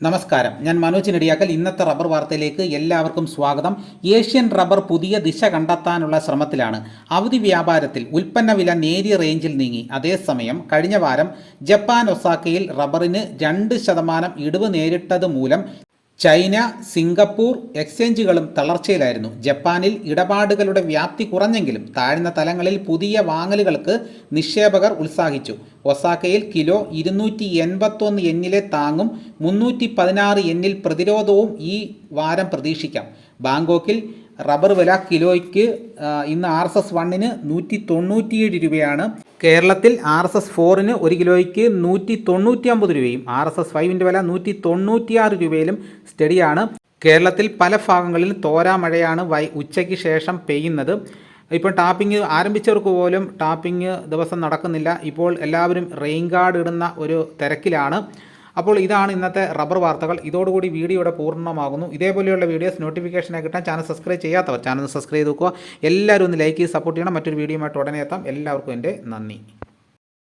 നമസ്കാരം. ഞാൻ മനോജ് നെടിയാക്കൽ. ഇന്നത്തെ റബ്ബർ വാർത്തയിലേക്ക് എല്ലാവർക്കും സ്വാഗതം. ഏഷ്യൻ റബ്ബർ പുതിയ ദിശ കണ്ടെത്താനുള്ള ശ്രമത്തിലാണ്. അവധി വ്യാപാരത്തിൽ ഉൽപ്പന്ന വില നേരിയ റേഞ്ചിൽ നീങ്ങി. അതേസമയം കഴിഞ്ഞ വാരം ജപ്പാൻ ഒസാക്കയിൽ റബ്ബറിന് രണ്ട് ശതമാനം ഇടിവ് നേരിട്ടത് മൂലം ചൈന സിംഗപ്പൂർ എക്സ്ചേഞ്ചുകളും തളർച്ചയിലായിരുന്നു. ജപ്പാനിൽ ഇടപാടുകളുടെ വ്യാപ്തി കുറഞ്ഞെങ്കിലും താഴ്ന്ന തലങ്ങളിൽ പുതിയ വാങ്ങലുകൾക്ക് നിക്ഷേപകർ ഉത്സാഹിച്ചു. ഒസാക്കയിൽ കിലോ ഇരുന്നൂറ്റി എൺപത്തൊന്ന് എന്നിലെ താങ്ങും മുന്നൂറ്റി പതിനാറ് എന്നിൽ പ്രതിരോധവും ഈ വാരം പ്രതീക്ഷിക്കാം. ബാങ്കോക്കിൽ റബ്ബർ വില കിലോയ്ക്ക് ഇന്ന് ആർ എസ് എസ് വണ്ണിന് നൂറ്റി തൊണ്ണൂറ്റിയേഴ് രൂപയാണ്. കേരളത്തിൽ ആർ എസ് എസ് ഫോറിന് ഒരു കിലോയ്ക്ക് നൂറ്റി തൊണ്ണൂറ്റി അമ്പത് രൂപയും ആർ എസ് എസ് ഫൈവിന്റെ വില നൂറ്റി തൊണ്ണൂറ്റിയാറ് രൂപയിലും സ്റ്റഡിയാണ്. കേരളത്തിൽ പല ഭാഗങ്ങളിൽ തോരാ മഴയാണ് വൈ ഉച്ചയ്ക്ക് ശേഷം പെയ്യുന്നത്. ഇപ്പോൾ ടാപ്പിംഗ് ആരംഭിച്ചവർക്ക് പോലും ടാപ്പിംഗ് ദിവസം നടക്കുന്നില്ല. ഇപ്പോൾ എല്ലാവരും റെയിൻ ഗാർഡ് ഇടുന്ന ഒരു തിരക്കിലാണ്. അപ്പോൾ ഇതാണ് ഇന്നത്തെ റബ്ബർ വാർത്തകൾ. ഇതോടുകൂടി വീഡിയോ ഇവിടെ പൂർണമാകുന്നു. ഇതേപോലെയുള്ള വീഡിയോസ് നോട്ടിഫിക്കേഷനായി കിട്ടാൻ ചാനൽ സബ്സ്ക്രൈബ് ചെയ്യാത്തവർ ചാനൽ സബ്സ്ക്രൈബ് നോക്കുക എല്ലാവരും ഒന്ന് ലൈക്ക് ചെയ്ത് സപ്പോർട്ട് ചെയ്യണം. മറ്റൊരു വീഡിയോയുമായിട്ട് ഉടനെ എത്താം. എല്ലാവർക്കും എന്റെ നന്ദി.